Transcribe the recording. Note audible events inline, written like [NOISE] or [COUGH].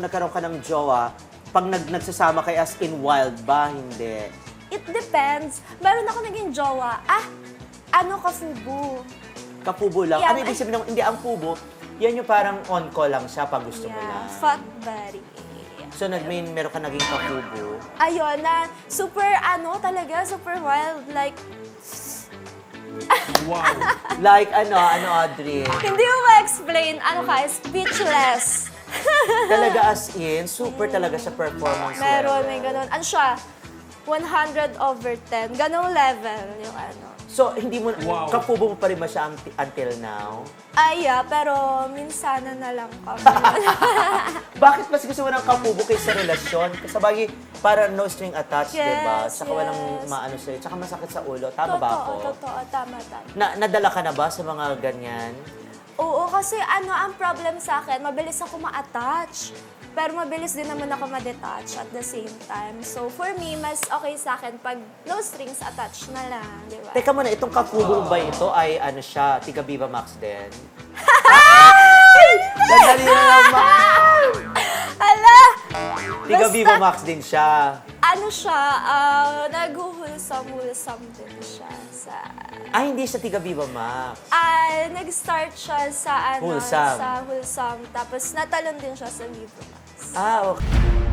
nung nagkaroon ka ng jowa, pag nag nagsasama kay as in wild ba? Hindi. It depends. Meron ako naging jowa. Ah, ano ka fubu? Kapubo lang. Yeah, ano ibig sabihin ng, hindi, ang pubo, yan yung parang on-call lang siya pag gusto mo Yeah, lang. fuck buddy. So, nag-main, meron ka naging kapubo. Ayun na, super ano talaga, super wild. Like, [LAUGHS] Like, ano, ano, Audrey? hindi mo ma-explain, ano ka, speechless. [LAUGHS] Talaga as in, super talaga sa performance Meron, level. may ganun. Ano siya? 100 over 10. Ganong level yung ano. So, hindi mo, kapubo mo pa rin ba siya unti- until now? Ay, yeah, pero minsan na lang kami. [LAUGHS] Bakit mas gusto mo ng kapubo kaysa relasyon? Kasi bagay, para no string attached, Yes, di ba? Saka walang yes. maano sa'yo. Saka masakit sa ulo. Tama ba ako? totoo, totoo. Tama, tama. Na, nadala ka na ba sa mga ganyan? Oo, kasi ano, ang problem sa akin, mabilis ako ma-attach. Pero mabilis din naman ako ma-detach at the same time. So, for me, mas okay sa akin pag no strings attached na lang, di ba? Teka muna, itong kapubo ba ito ay ano siya, Tiga Viva Max din? [LAUGHS] Tiga Basta- Viva Max din siya. Ano siya, uh, nag-wholesome-wholesome din siya sa... Ay, hindi siya Tiga Viva Max. Ah, nag-start siya sa ano, Wholesome. sa wholesome. Tapos natalon din siya sa Vivo Max. Ah, okay.